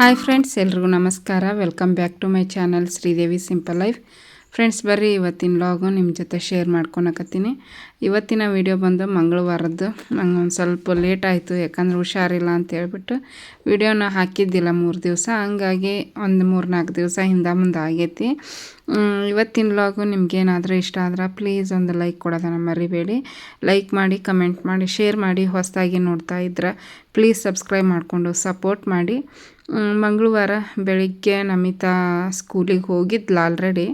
Hi friends, ಎಲ್ರಿಗೂ ನಮಸ್ಕಾರ. Welcome back to my channel Sridevi simple life friends ಬರ್ರಿ, ಇವತ್ತಿನ ಲಾಗು ನಿಮ್ಮ ಜೊತೆ ಶೇರ್ ಮಾಡ್ಕೊಳಕತ್ತೀನಿ ಇವತ್ತಿನ ವಿಡಿಯೋ ಬಂದು ಮಂಗಳವಾರದ್ದು. ನಂಗೆ ಒಂದು ಸ್ವಲ್ಪ ಲೇಟ್ ಆಯಿತು, ಯಾಕಂದ್ರೆ ಹುಷಾರಿಲ್ಲ ಅಂತ ಹೇಳ್ಬಿಟ್ಟು ವಿಡಿಯೋನ ಹಾಕಿದ್ದಿಲ್ಲ ಮೂರು ದಿವಸ. ಹಂಗಾಗಿ ಒಂದು ಮೂರು ನಾಲ್ಕು ದಿವಸ ಹಿಂದೆ ಮುಂದೆ ಆಗೈತಿ. ಇವತ್ತಿನ ಲಾಗು ನಿಮ್ಗೇನಾದರೂ ಇಷ್ಟ ಆದ್ರೆ ಪ್ಲೀಸ್ ಒಂದು ಲೈಕ್ ಕೊಡೋದನ್ನು ಮರಿಬೇಡಿ. ಲೈಕ್ ಮಾಡಿ ಕಮೆಂಟ್ ಮಾಡಿ ಶೇರ್ ಮಾಡಿ, ಹೊಸದಾಗಿ ನೋಡ್ತಾ ಇದ್ರೆ ಪ್ಲೀಸ್ ಸಬ್ಸ್ಕ್ರೈಬ್ ಮಾಡಿಕೊಂಡು ಸಪೋರ್ಟ್ ಮಾಡಿ. ಮಂಗಳವಾರ ಬೆಳಿಗ್ಗೆ ನಮಿತಾ ಸ್ಕೂಲಿಗೆ ಹೋಗಿದ್ಲು ಆಲ್ರೆಡಿ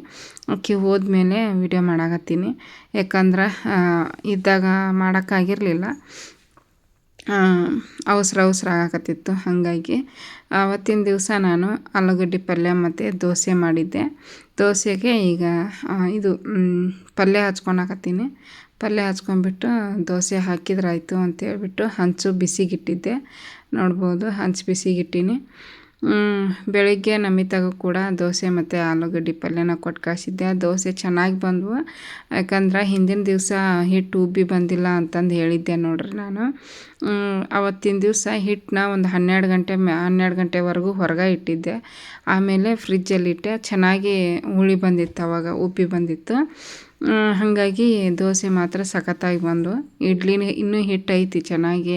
ಆಕೆ ಹೋದ್ಮೇಲೆ ವಿಡಿಯೋ ಮಾಡಾಕತ್ತೀನಿ. ಯಾಕಂದ್ರೆ ಇದ್ದಾಗ ಮಾಡೋಕ್ಕಾಗಿರಲಿಲ್ಲ. ಅವಸರ ಅವಸರ ಆಗಾಕತ್ತಿತ್ತು ಹಾಗಾಗಿ. ಆವತ್ತಿನ ದಿವಸ ನಾನು ಆಲೂಗಡ್ಡೆ ಪಲ್ಯ ಮತ್ತು ದೋಸೆ ಮಾಡಿದ್ದೆ. ದೋಸೆಗೆ ಈಗ ಇದು ಪಲ್ಯ ಹಚ್ಕೊಳಕತ್ತೀನಿ ಪಲ್ಯ ಹಚ್ಕೊಂಡ್ಬಿಟ್ಟು ದೋಸೆ ಹಾಕಿದ್ರಾಯ್ತು ಅಂತೇಳ್ಬಿಟ್ಟು ಹಂಚು ಬಿಸಿಗಿಟ್ಟಿದ್ದೆ. ನೋಡ್ಬೋದು, ಹಂಚಿ ಬಿಸಿಗಿಟ್ಟಿನಿ ಬೆಳಿಗ್ಗೆ ನಮಿತಾಗೂ ಕೂಡ ದೋಸೆ ಮತ್ತು ಆಲೂಗಡ್ಡೆ ಪಲ್ಯನ ಕೊಟ್ಟು ಕಳಿಸಿದ್ದೆ ದೋಸೆ ಚೆನ್ನಾಗಿ ಬಂದವು. ಯಾಕಂದ್ರೆ ಹಿಂದಿನ ದಿವಸ ಹಿಟ್ಟು ಉಬ್ಬಿ ಬಂದಿಲ್ಲ ಅಂತಂದು ಹೇಳಿದ್ದೆ ನೋಡ್ರಿ ನಾನು. ಅವತ್ತಿನ ದಿವಸ ಹಿಟ್ಟನ್ನ ಒಂದು ಹನ್ನೆರಡು ಗಂಟೆ ಮ್ಯಾ ಹನ್ನೆರಡು ಗಂಟೆವರೆಗೂ ಹೊರಗೆ ಇಟ್ಟಿದ್ದೆ. ಆಮೇಲೆ ಫ್ರಿಜ್ಜಲ್ಲಿಟ್ಟೆ ಚೆನ್ನಾಗಿ ಹುಳಿ ಬಂದಿತ್ತು ಅವಾಗ, ಉಬ್ಬಿ ಬಂದಿತ್ತು. ಹಾಗಾಗಿ ದೋಸೆ ಮಾತ್ರ ಸಖತ್ತಾಗಿ ಬಂದವು ಇಡ್ಲಿನ ಇನ್ನೂ ಹಿಟ್ಟು ಐತಿ, ಚೆನ್ನಾಗಿ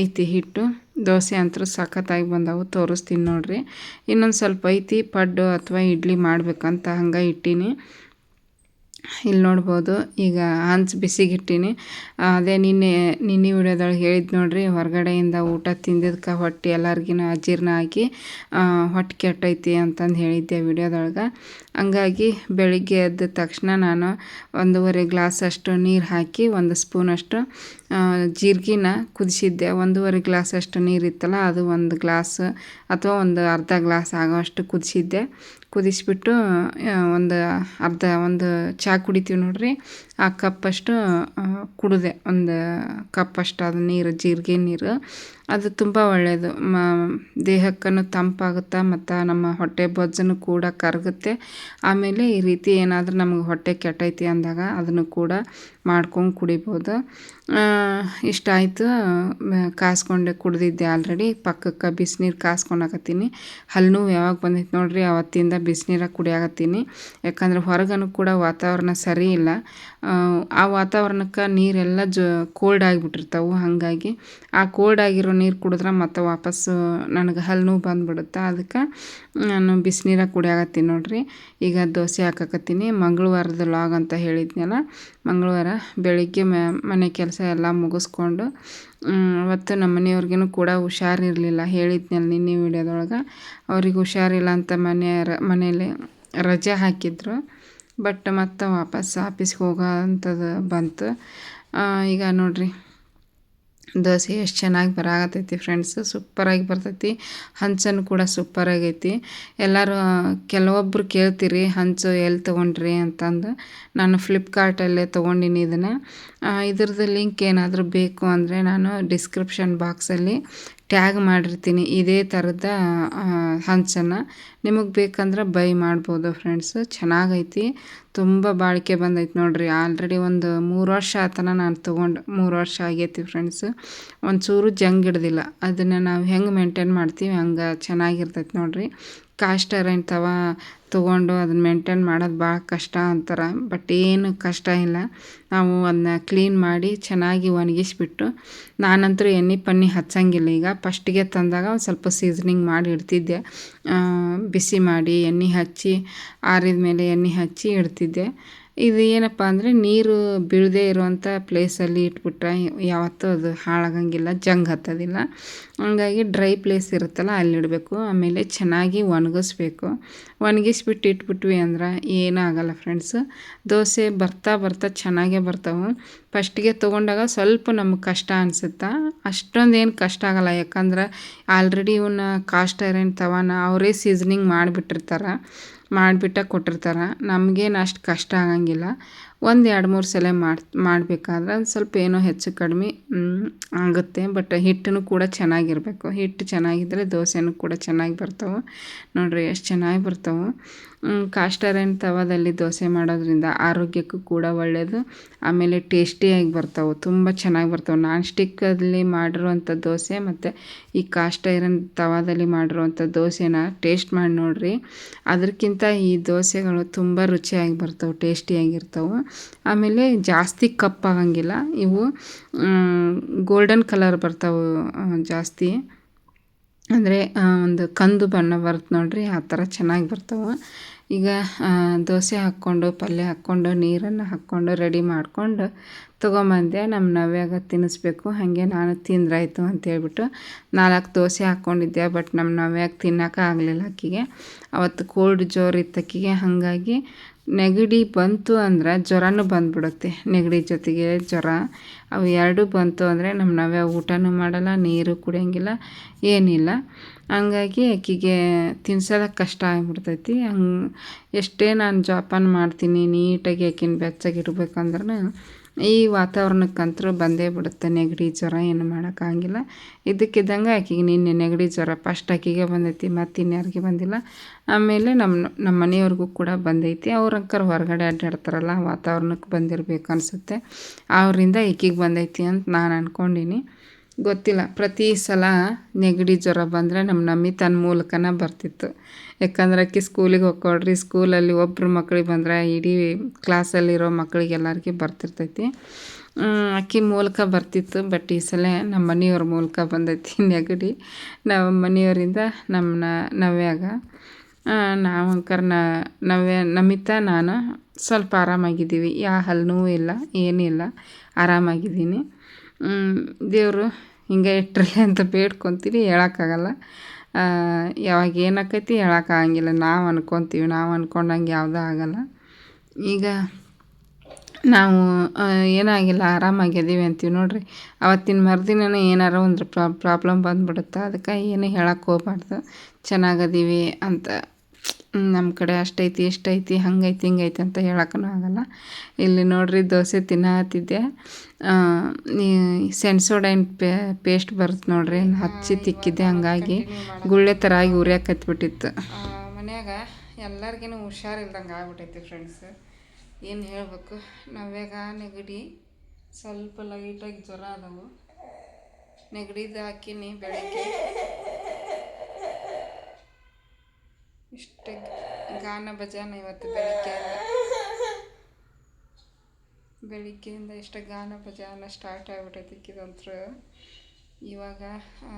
ಐತಿ ಹಿಟ್ಟು. ದೋಸೆ ಅಂತೂ ಸಖತ್ತಾಗಿ ಬಂದವು, ತೋರಿಸ್ತೀನಿ ನೋಡಿರಿ. ಇನ್ನೊಂದು ಸ್ವಲ್ಪ ಐತಿ, ಪಡ್ಡು ಅಥವಾ ಇಡ್ಲಿ ಮಾಡಬೇಕಂತ ಹಂಗೆ ಇಟ್ಟೀನಿ. ಇಲ್ಲಿ ನೋಡ್ಬೋದು. ಈಗ ಹಂಚ್ ಬಿಸಿಗಿಟ್ಟೀನಿ. ಅದೇ ನಿನ್ನೆ ನಿನ್ನೆ ವಿಡಿಯೋದೊಳಗೆ ಹೇಳಿದ್ದು ನೋಡಿರಿ, ಹೊರಗಡೆಯಿಂದ ಊಟ ತಿಂದಿದ್ದಕ್ಕೆ ಹೊಟ್ಟೆ ಎಲ್ಲರಿಗಿನ ಅಜೀರ್ಣ ಆಗಿ ಹೊಟ್ಟೆ ಕೆಟ್ಟೈತಿ ಅಂತಂದು ಹೇಳಿದ್ದೆ ವಿಡಿಯೋದೊಳಗೆ. ಹಂಗಾಗಿ ಬೆಳಿಗ್ಗೆ ಎದ್ದ ತಕ್ಷಣ ನಾನು ಒಂದೂವರೆ ಗ್ಲಾಸ್ ಅಷ್ಟು ನೀರು ಹಾಕಿ, ಒಂದು ಸ್ಪೂನಷ್ಟು ಜೀರಿಗೆನ ಕುದಿಸಿದ್ದೆ. ಒಂದೂವರೆ ಗ್ಲಾಸ್ ಅಷ್ಟು ನೀರಿತ್ತಲ್ಲ ಅದು ಒಂದು ಗ್ಲಾಸ್ ಅಥವಾ ಒಂದು ಅರ್ಧ ಗ್ಲಾಸ್ ಆಗೋಷ್ಟು ಕುದಿಸಿದ್ದೆ. ಕುದಿಸಿಬಿಟ್ಟು ಒಂದು ಅರ್ಧ, ಒಂದು ಚಹಾ ಕುಡಿತೀವಿ ನೋಡಿರಿ. ಆ ಕಪ್ಪಷ್ಟು ಕುಡಿದೆ. ಒಂದು ಕಪ್ಪಷ್ಟು ಅದು ನೀರು, ಜೀರಿಗೆ ನೀರು. ಅದು ತುಂಬ ಒಳ್ಳೆಯದು ಮ, ದೇಹಕ್ಕೂ ತಂಪಾಗುತ್ತೆ ಮತ್ತು ನಮ್ಮ ಹೊಟ್ಟೆ ಬೊಜ್ಜನ್ನು ಕೂಡ ಕರಗುತ್ತೆ. ಆಮೇಲೆ ಈ ರೀತಿ ಏನಾದರೂ ನಮಗೆ ಹೊಟ್ಟೆ ಕೆಟ್ಟೈತಿ ಅಂದಾಗ ಅದನ್ನು ಕೂಡ ಮಾಡ್ಕೊಂಡು ಕುಡಿಬೋದು. ಇಷ್ಟ ಆಯಿತು. ಕಾಸ್ಕೊಂಡೆ ಕುಡ್ದಿದ್ದೆ ಆಲ್ರೆಡಿ. ಪಕ್ಕಕ್ಕೆ ಬಿಸಿನೀರು ಕಾಸ್ಕೊಂಡಾಕತ್ತೀನಿ. ಹಲ್ಲು ಯಾವಾಗ ಬಂದೈತೆ ನೋಡಿರಿ, ಅವತ್ತಿಂದ ಬಿಸಿನೀರಾಗ ಕುಡಿಯಾಕತ್ತೀನಿ. ಯಾಕಂದ್ರೆ ಹೊರಗನು ಕೂಡ ವಾತಾವರಣ ಸರಿ ಇಲ್ಲ. ಆ ವಾತಾವರಣಕ್ಕೆ ನೀರೆಲ್ಲ ಜೋ ಕೋಲ್ಡ್ ಆಗಿಬಿಟ್ಟಿರ್ತಾವೆ. ಹಾಗಾಗಿ ಆ ಕೋಲ್ಡ್ ಆಗಿರೋ ನೀರು ಕುಡಿದ್ರೆ ಮತ್ತೆ ವಾಪಸ್ಸು ನನಗೆ ಹಲ್ಲು ನೋವು ಬಂದುಬಿಡುತ್ತೆ, ಅದಕ್ಕೆ ನಾನು ಬಿಸಿನೀರಾಗ ಕುಡಿಯಾಕತ್ತೀನಿ ನೋಡಿರಿ. ಈಗ ದೋಸೆ ಹಾಕಕತ್ತೀನಿ. ಮಂಗಳವಾರದ ಲಾಗ್ ಅಂತ ಹೇಳಿದ್ನಲ್ಲ, ಮಂಗಳವಾರ ಬೆಳಿಗ್ಗೆ ಮನೆ ಕೆಲಸ ಎಲ್ಲ ಮುಗಿಸ್ಕೊಂಡು ಅವತ್ತು ನಮ್ಮ ಮನೆಯವ್ರಿಗೂ ಕೂಡ ಹುಷಾರಿರಲಿಲ್ಲ ಹೇಳಿದ್ನಲ್ಲ ನಿನ್ನೆ ವಿಡಿಯೋದೊಳಗೆ, ಅವ್ರಿಗೆ ಹುಷಾರಿಲ್ಲ ಅಂತ ಮನೆಯರ ಮನೇಲಿ ರಜೆ ಹಾಕಿದ್ರು. ಬಟ್ ಮತ್ತೆ ವಾಪಸ್ ಆಫೀಸ್ಗೆ ಹೋಗೋ ಅಂಥದ್ದು ಬಂತು ಈಗ ನೋಡಿರಿ. ದೋಸೆ ಎಷ್ಟು ಚೆನ್ನಾಗಿ ಬರಾಕತ್ತೈತಿ ಫ್ರೆಂಡ್ಸ್ ಸೂಪರಾಗಿ ಬರ್ತೈತಿ. ಹಂಚನ್ನು ಕೂಡ ಸೂಪರಾಗೈತಿ. ಎಲ್ಲರೂ ಕೆಲವೊಬ್ಬರು ಕೇಳ್ತೀರಿ, ಹಂಚು ಎಲ್ಲಿ ತೊಗೊಂಡ್ರಿ ಅಂತಂದು ನಾನು ಫ್ಲಿಪ್ಕಾರ್ಟಲ್ಲೇ ತೊಗೊಂಡಿನಿ ಇದನ್ನು. ಇದ್ರದ್ದು ಲಿಂಕ್ ಏನಾದರೂ ಬೇಕು ಅಂದರೆ ನಾನು ಡಿಸ್ಕ್ರಿಪ್ಷನ್ ಬಾಕ್ಸಲ್ಲಿ ಟ್ಯಾಗ್ ಮಾಡಿರ್ತೀನಿ ಇದೇ ಥರದ ಹಂಚನ್ನು. ನಿಮಗೆ ಬೇಕಂದ್ರೆ ಬೈ ಮಾಡ್ಬೋದು ಫ್ರೆಂಡ್ಸ್ ಚೆನ್ನಾಗೈತಿ. ತುಂಬ ಬಾಳಿಕೆ ಬಂದೈತೆ ನೋಡಿರಿ. ಆಲ್ರೆಡಿ ಒಂದು ಮೂರು ವರ್ಷ ಆತನ ನಾನು ತೊಗೊಂಡು ಮೂರು ವರ್ಷ ಆಗೈತಿ ಫ್ರೆಂಡ್ಸ್ ಒಂಚೂರು ಜಂಗ್ ಹಿಡ್ದಿಲ್ಲ. ಅದನ್ನು ನಾವು ಹೆಂಗೆ ಮೇಂಟೈನ್ ಮಾಡ್ತೀವಿ ಹಂಗೆ ಚೆನ್ನಾಗಿರ್ತೈತೆ ನೋಡಿರಿ. ಕಾಸ್ಟ್ ತವ ತೊಗೊಂಡು ಅದನ್ನ ಮೇಂಟೇನ್ ಮಾಡೋದು ಭಾಳ ಕಷ್ಟ ಅಂತಾರೆ. ಬಟ್ ಏನು ಕಷ್ಟ ಇಲ್ಲ. ನಾವು ಅದನ್ನ ಕ್ಲೀನ್ ಮಾಡಿ ಚೆನ್ನಾಗಿ ಒಣಗಿಸ್ಬಿಟ್ಟು, ನಾನಂತೂ ಎಣ್ಣೆ ಪನ್ನಿ ಹಚ್ಚಂಗಿಲ್ಲ. ಈಗ ಫಸ್ಟಿಗೆ ತಂದಾಗ ಒಂದು ಸ್ವಲ್ಪ ಸೀಸನಿಂಗ್ ಮಾಡಿ ಇಡ್ತಿದ್ದೆ. ಬಿಸಿ ಮಾಡಿ ಎಣ್ಣೆ ಹಚ್ಚಿ ಆರಿದ ಮೇಲೆ ಎಣ್ಣೆ ಹಚ್ಚಿ ಇಡ್ತಿದ್ದೆ. ಇದು ಏನಪ್ಪ ಅಂದರೆ ನೀರು ಬೀಳದೇ ಇರುವಂಥ ಪ್ಲೇಸಲ್ಲಿ ಇಟ್ಬಿಟ್ರೆ ಯಾವತ್ತೂ ಅದು ಹಾಳಾಗಂಗಿಲ್ಲ ಜಂಗ್ ಹತ್ತೋದಿಲ್ಲ. ಹಂಗಾಗಿ ಡ್ರೈ ಪ್ಲೇಸ್ ಇರುತ್ತಲ್ಲ ಅಲ್ಲಿಡಬೇಕು ಆಮೇಲೆ ಚೆನ್ನಾಗಿ ಒಣಗಿಸ್ಬೇಕು. ಒಣಗಿಸ್ಬಿಟ್ಟು ಇಟ್ಬಿಟ್ವಿ ಅಂದ್ರೆ ಏನೂ ಆಗಲ್ಲ ಫ್ರೆಂಡ್ಸು ದೋಸೆ ಬರ್ತಾ ಬರ್ತಾ ಚೆನ್ನಾಗೇ ಬರ್ತಾವೆ. ಫಸ್ಟಿಗೆ ತೊಗೊಂಡಾಗ ಸ್ವಲ್ಪ ನಮಗೆ ಕಷ್ಟ ಅನಿಸುತ್ತೆ? ಅಷ್ಟೊಂದು ಏನು ಕಷ್ಟ ಆಗಲ್ಲ. ಯಾಕಂದ್ರೆ ಆಲ್ರೆಡಿ ಇವನ್ನ ಕಾಸ್ಟ್ ಐರನ್ ತವಾನ ಅವರೇ ಸೀಸನಿಂಗ್ ಮಾಡಿಬಿಟ್ಟಿರ್ತಾರೆ. ಮಾಡಿಬಿಟ್ಟ ಕೊಟ್ಟಿರ್ತಾರೆ. ನಮಗೇನು ಅಷ್ಟು ಕಷ್ಟ ಆಗಂಗಿಲ್ಲ. ಒಂದು ಎರಡು ಮೂರು ಸಲ ಮಾಡಿ, ಮಾಡಬೇಕಾದ್ರೆ ಒಂದು ಸ್ವಲ್ಪ ಏನೋ ಹೆಚ್ಚು ಕಡಿಮೆ ಆಗುತ್ತೆ. ಬಟ್ ಹಿಟ್ಟನ್ನು ಕೂಡ ಚೆನ್ನಾಗಿರಬೇಕು. ಹಿಟ್ಟು ಚೆನ್ನಾಗಿದ್ದರೆ ದೋಸೆನೂ ಕೂಡ ಚೆನ್ನಾಗಿ ಬರ್ತವೆ. ನೋಡಿರಿ ಎಷ್ಟು ಚೆನ್ನಾಗಿ ಬರ್ತವೆ. ಕಾಸ್ಟ್ ತವದಲ್ಲಿ ತವಾದಲ್ಲಿ ದೋಸೆ ಮಾಡೋದ್ರಿಂದ ಆರೋಗ್ಯಕ್ಕೂ ಕೂಡ ಒಳ್ಳೆಯದು ಆಮೇಲೆ ಟೇಸ್ಟಿಯಾಗಿ ಬರ್ತವೆ. ತುಂಬ ಚೆನ್ನಾಗಿ ಬರ್ತವೆ. ನಾನ್ ಸ್ಟಿಕ್ಕಲ್ಲಿ ಮಾಡಿರುವಂಥ ದೋಸೆ ಮತ್ತು ಈ ಕಾಸ್ಟ್ ಐರನ್ ತವಾದಲ್ಲಿ ಮಾಡಿರುವಂಥ ದೋಸೆನ ಟೇಸ್ಟ್ ಮಾಡಿ ನೋಡಿರಿ. ಅದಕ್ಕಿಂತ ಈ ದೋಸೆಗಳು ತುಂಬ ರುಚಿಯಾಗಿ ಬರ್ತವೆ, ಟೇಸ್ಟಿಯಾಗಿರ್ತವೆ. ಆಮೇಲೆ ಜಾಸ್ತಿ ಕಪ್ಪಾಗಂಗಿಲ್ಲ ಇವು ಗೋಲ್ಡನ್ ಕಲರ್ ಬರ್ತಾವೆ ಜಾಸ್ತಿ. ಅಂದರೆ ಒಂದು ಕಂದು ಬಣ್ಣ ಬರುತ್ತೆ ನೋಡಿರಿ, ಆ ಥರ ಚೆನ್ನಾಗಿ ಬರ್ತಾವೆ. ಈಗ ದೋಸೆ ಹಾಕ್ಕೊಂಡು, ಪಲ್ಯ ಹಾಕ್ಕೊಂಡು, ನೀರನ್ನು ಹಾಕ್ಕೊಂಡು, ರೆಡಿ ಮಾಡಿಕೊಂಡು ತೊಗೊಂಬಂದೆ ನಮ್ಮ ನವ್ಯಾಗ ತಿನ್ನಿಸ್ಬೇಕು. ಹಾಗೆ ನಾನು ತಿಂದ್ರಾಯ್ತು ಅಂತೇಳ್ಬಿಟ್ಟು ನಾಲ್ಕು ದೋಸೆ ಹಾಕ್ಕೊಂಡಿದ್ದೆ ಬಟ್ ನಮ್ಮ ನವ್ಯಾಗ ತಿನ್ನೋಕೆ ಆಗಲಿಲ್ಲ ಆಕೆಗೆ. ಅವತ್ತು ಕೋಲ್ಡ್ ಜೋರು ಇತ್ತು ಆಕೆಗೆ ಹಾಗಾಗಿ ನೆಗಡಿ ಬಂತು ಅಂದ್ರೆ ಜ್ವರನೂ ಬಂದ್ಬಿಡುತ್ತೆ. ನೆಗಡಿ ಜೊತೆಗೆ ಜ್ವರ, ಅವು ಎರಡೂ ಬಂತು ಅಂದರೆ ನಮ್ಮ ನಾವೇ ಊಟನೂ ಮಾಡಲ್ಲ, ನೀರು ಕುಡಿಯೋಂಗಿಲ್ಲ, ಏನಿಲ್ಲ. ಹಂಗಾಗಿ ಆಕೆಗೆ ತಿನ್ಸೋದಕ್ಕೆ ಕಷ್ಟ ಆಗಿಬಿಡ್ತೈತಿ. ಹಂಗೆ ಎಷ್ಟೇ ನಾನು ಜೋಪಾನ ಮಾಡ್ತೀನಿ, ನೀಟಾಗಿ ಆಕಿನ ಬೆಚ್ಚಗಿರ್ಬೇಕಂದ್ರೂ ಈ ವಾತಾವರಣಕ್ಕಂತೂ ಬಂದೇ ಬಿಡುತ್ತೆ ನೆಗಡಿ ಜ್ವರ, ಏನು ಮಾಡೋಕ್ಕಾಗಿಲ್ಲ ಇದಕ್ಕಿದ್ದಂಗೆ ಆಕೆಗೆ ನಿನ್ನೆ ನೆಗಡಿ ಜ್ವರ, ಫಸ್ಟ್ ಆಕೆಗೆ ಬಂದೈತಿ, ಮತ್ತು ಇನ್ಯಾರಿಗೆ ಬಂದಿಲ್ಲ. ಆಮೇಲೆ ನಮ್ಮ ನಮ್ಮ ಮನೆಯವ್ರಿಗೂ ಕೂಡ ಬಂದೈತಿ. ಅವ್ರಂಕರ್ ಹೊರಗಡೆ ಅಡ್ಡಾಡ್ತಾರಲ್ಲ, ವಾತಾವರಣಕ್ಕೆ ಬಂದಿರಬೇಕು ಅನಿಸುತ್ತೆ. ಅವರಿಂದ ಈಕೆಗೆ ಬಂದೈತಿ ಅಂತ ನಾನು ಅಂದ್ಕೊಂಡೀನಿ ಗೊತ್ತಿಲ್ಲ. ಪ್ರತಿ ಸಲ ನೆಗಡಿ ಜ್ವರ ಬಂದರೆ ನಮ್ಮ ನಮ್ಮಿ ತನ್ನ ಮೂಲಕನ ಬರ್ತಿತ್ತು. ಯಾಕಂದ್ರೆ ಆಕೆ ಸ್ಕೂಲಿಗೆ ಹೋಗ್ಕೊಡ್ರಿ ಸ್ಕೂಲಲ್ಲಿ ಒಬ್ಬರು ಮಕ್ಳಿಗೆ ಬಂದರೆ ಇಡೀ ಕ್ಲಾಸಲ್ಲಿರೋ ಮಕ್ಳಿಗೆಲ್ಲರಿಗೆ ಬರ್ತಿರ್ತೈತಿ. ಅಕ್ಕಿ ಮೂಲಕ ಬರ್ತಿತ್ತು ಬಟ್ ಈ ಸಲ ನಮ್ಮ ಮನೆಯವ್ರ ಮೂಲಕ ಬಂದೈತಿ ನೆಗಡಿ. ನಮ್ಮ ಮನೆಯವರಿಂದ ನಮ್ಮ ನವ್ಯಾಗ. ನಾವು ಅಂಕರ್ ನವ್ಯ, ನಮಿತ, ನಾನು ಸ್ವಲ್ಪ ಆರಾಮಾಗಿದ್ದೀವಿ. ಯಾವ ಹಲ್ಲು ಇಲ್ಲ, ಏನಿಲ್ಲ. ಆರಾಮಾಗಿದ್ದೀನಿ. ದೇವರು ಹಿಂಗೆ ಇಟ್ಟಿರಲಿ ಅಂತ ಬೇಡ್ಕೊತೀವಿ ಹೇಳೋಕ್ಕಾಗಲ್ಲ. ಯಾವಾಗ ಏನಾಕೈತಿ ಹೇಳೋಕ್ಕಾಗಂಗಿಲ್ಲ. ನಾವು ಅನ್ಕೊತೀವಿ, ನಾವು ಅಂದ್ಕೊಂಡಂಗೆ ಯಾವುದೂ ಆಗಲ್ಲ. ಈಗ ನಾವು ಏನಾಗಿಲ್ಲ ಆರಾಮಾಗಿದ್ದೀವಿ ಅಂತೀವಿ ನೋಡಿರಿ. ಅವತ್ತಿನ ಮರುದಿನನೇ ಏನಾರು ಒಂದು ಪ್ರಾಬ್ಲಮ್ ಬಂದುಬಿಡುತ್ತೆ, ಅದಕ್ಕೆ ಏನು ಹೇಳಕ್ಕೆ ಹೋಗ್ಬಾರ್ದು. ಚೆನ್ನಾಗದೀವಿ ಅಂತ. ನಮ್ಮ ಕಡೆ ಅಷ್ಟೈತಿ, ಇಷ್ಟೈತಿ, ಹಂಗೈತಿ, ಹಿಂಗೈತಿ ಅಂತ ಹೇಳಕ್ಕೂ ಆಗಲ್ಲ. ಇಲ್ಲಿ ನೋಡಿರಿ ದೋಸೆ ತಿನ್ನತ್ತಿದ್ದೆ ಸೆನ್ಸೋಡೈನ್ ಪೇ, ಪೇಸ್ಟ್ ಬರುತ್ತೆ ನೋಡಿರಿ ಹಚ್ಚಿ ತಿಕ್ಕಿದ್ದೆ ಹಂಗಾಗಿ. ಗುಳ್ಳೆ ಥರ ಆಗಿ ಉರಿಯಾಕತ್ಬಿಟ್ಟಿತ್ತು. ಮನ್ಯಾಗ ಎಲ್ಲರಿಗೂ ಹುಷಾರಿಲ್ದಂಗೆ ಆಗ್ಬಿಟ್ಟೈತಿ ಫ್ರೆಂಡ್ಸ್ ಏನು ಹೇಳಬೇಕು? ನಾವ್ಯಾಗ ನೆಗಡಿ ಸ್ವಲ್ಪ ಲೈಟಾಗಿ ಜ್ವರ ಅದಾವು. ನೆಗಡಿದು ಹಾಕಿನಿ ಬೆಳಗ್ಗೆ. ಇಷ್ಟೇ ಗಾನ ಭಜನ ಇವತ್ತು ಬೆಳಿಗ್ಗೆ ಬೆಳಿಗ್ಗೆಯಿಂದ ಇಷ್ಟ ಗಾನ ಭಜನ ಸ್ಟಾರ್ಟ್ ಆಗಿಬಿಟ್ಟೈತಿ ಇದಂತ್ರ. ಇವಾಗ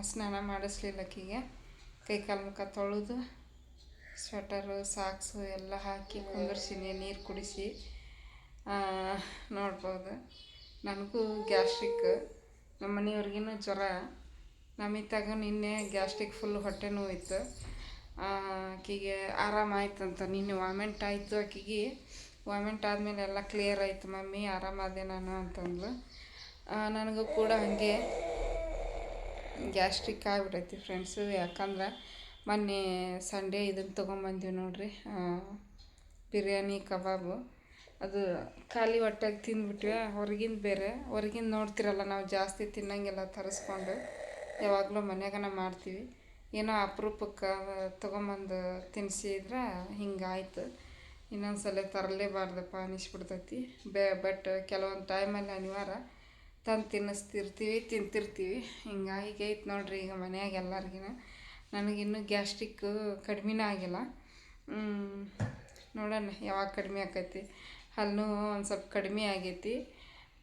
ಸ್ನಾನ ಮಾಡಿಸ್ಲಿಲ್ಲ ಆಕಿಗೆ ಕೈ ಕಾಲು ಮುಖ ತೊಳೆದು ಸ್ವೆಟರು ಸಾಕ್ಸು ಎಲ್ಲ ಹಾಕಿ ಕುಂದರ್ಸಿನಿ, ನೀರು ಕುಡಿಸಿ. ನೋಡ್ಬೋದು. ನನಗೂ ಗ್ಯಾಸ್ಟ್ರಿಕ್ ನಮ್ಮ ಮನೆಯವ್ರಿಗೂ ಜ್ವರ. ನಮಿತಾಗ ನಿನ್ನೆ ಗ್ಯಾಸ್ಟ್ರಿಕ್ ಫುಲ್ ಹೊಟ್ಟೆ ನೋವಿತ್ತು. ಆಕೆಗೆ ಅಂತ ನಿನ್ನೆ ವಾಮೆಂಟ್ ಆಯಿತು ಆಕೆಗೆ. ವಾಮೆಂಟ್ ಆದಮೇಲೆ ಎಲ್ಲ ಕ್ಲಿಯರ್ ಆಯಿತು, ಮಮ್ಮಿ ಆರಾಮಾದೆ ನಾನು ಅಂತಂದ್ಲು. ನನಗೂ ಕೂಡ ಹಾಗೆ ಗ್ಯಾಸ್ಟ್ರಿಕ್ ಆಗಿಬಿಟ್ಟೈತಿ ಫ್ರೆಂಡ್ಸು ಯಾಕಂದ್ರೆ ಮೊನ್ನೆ ಸಂಡೇ ಇದನ್ನು ತೊಗೊಂಬಂದೀವಿ ನೋಡಿರಿ. ಬಿರಿಯಾನಿ, ಕಬಾಬು. ಅದು ಖಾಲಿ ಹೊಟ್ಟೆಗೆ ತಿಂದ್ಬಿಟ್ವಿ. ಹೊರಗಿಂದ ಬೇರೆ, ಹೊರಗಿಂದ ನೋಡ್ತಿರಲ್ಲ, ನಾವು ಜಾಸ್ತಿ ತಿನ್ನಂಗೆಲ್ಲ ತರಿಸ್ಕೊಂಡು ಯಾವಾಗಲೂ ಮನ್ಯಾಗನ ಮಾಡ್ತೀವಿ. ಏನೋ ಅಪ್ರೂಪಕ್ಕೆ ತೊಗೊಂಬಂದು ತಿನ್ಸಿದ್ರೆ ಹಿಂಗಾಯ್ತು. ಇನ್ನೊಂದು ಸಲ ತರಲೇಬಾರ್ದಪ್ಪ ಅನಿಸ್ಬಿಡ್ತೈತಿ. ಬೇ ಬಟ್ ಕೆಲವೊಂದು ಟೈಮಲ್ಲಿ ಅನಿವಾರ್ಯ. ತಂದು ತಿನ್ನಿಸ್ತಿರ್ತೀವಿ, ತಿಂತಿರ್ತೀವಿ. ಹಿಂಗಾಗಿ ಐತೆ ನೋಡಿರಿ ಈಗ ಮನ್ಯಾಗ ಎಲ್ಲರಿಗಿನ. ನನಗಿನ್ನೂ ಗ್ಯಾಸ್ಟ್ರಿಕ್ಕು ಕಡಿಮೆನೇ ಆಗಿಲ್ಲ. ನೋಡೋಣ ಯಾವಾಗ ಕಡಿಮೆ ಆಕೈತಿ. ಹಲ್ಲು ಒಂದು ಸ್ವಲ್ಪ ಕಡಿಮೆ ಆಗೈತಿ.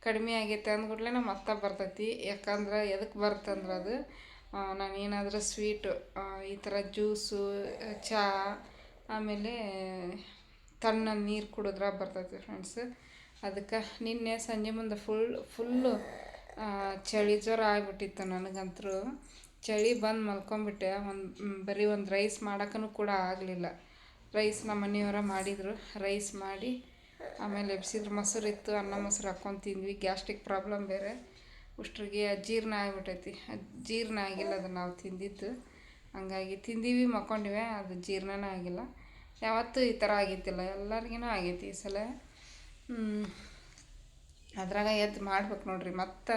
ಕಡಿಮೆ ಆಗೈತೆ ಅಂದ್ಕೂಡ್ಲೆ ಮತ್ತೆ ಬರ್ತೈತಿ. ಯಾಕಂದ್ರೆ ಎದಕ್ಕೆ ಬರ್ತಂದ್ರೆ ಅದು? ನಾನು ಏನಾದರೂ ಸ್ವೀಟು ಈ ಥರ ಜ್ಯೂಸು ಚಹಾ ಆಮೇಲೆ ತಣ್ಣ ನೀರು ಕುಡಿದ್ರೆ ಬರ್ತೈತಿ ಫ್ರೆಂಡ್ಸ್ ಅದಕ್ಕೆ ನಿನ್ನೆ ಸಂಜೆ ಮುಂದೆ ಫುಲ್ ಫುಲ್ಲು ಚಳಿ ಜ್ವರ ಆಗಿಬಿಟ್ಟಿತ್ತು ನನಗಂತೂ ಚಳಿ ಬಂದು ಮಲ್ಕೊಂಬಿಟ್ಟೆ. ಒಂದು ಬರೀ ಒಂದು ರೈಸ್ ಮಾಡೋಕ್ಕೂ ಕೂಡ ಆಗಲಿಲ್ಲ. ರೈಸ್ ನಮ್ಮ ಮನೆಯವರ ಮಾಡಿದರು. ರೈಸ್ ಮಾಡಿ ಆಮೇಲೆ ಎಬ್ಸಿದ್ರು. ಮೊಸರು ಇತ್ತು ಅನ್ನ ಮೊಸರು ಹಾಕ್ಕೊಂಡು ತಿಂದ್ವಿ. ಗ್ಯಾಸ್ಟ್ರಿಕ್ ಪ್ರಾಬ್ಲಮ್ ಬೇರೆ. ಉಷ್ಟ್ರಿಗೆ ಅಜೀರ್ಣ ಆಗಿಬಿಟ್ಟೈತಿ. ಜೀರ್ಣ ಆಗಿಲ್ಲ ಅದು ನಾವು ತಿಂದಿದ್ದು. ಹಂಗಾಗಿ ತಿಂದೀವಿ, ಮಕ್ಕೊಂಡಿವೆ, ಅದು ಜೀರ್ಣನೇ ಆಗಿಲ್ಲ. ಯಾವತ್ತೂ ಈ ಥರ ಆಗಿತ್ತಿಲ್ಲ ಎಲ್ಲರಿಗೂ ಆಗೈತಿ ಈ ಸಲ. ಅದ್ರಾಗ ಎದ್ದು ಮಾಡ್ಬೇಕು ನೋಡ್ರಿ. ಮತ್ತೆ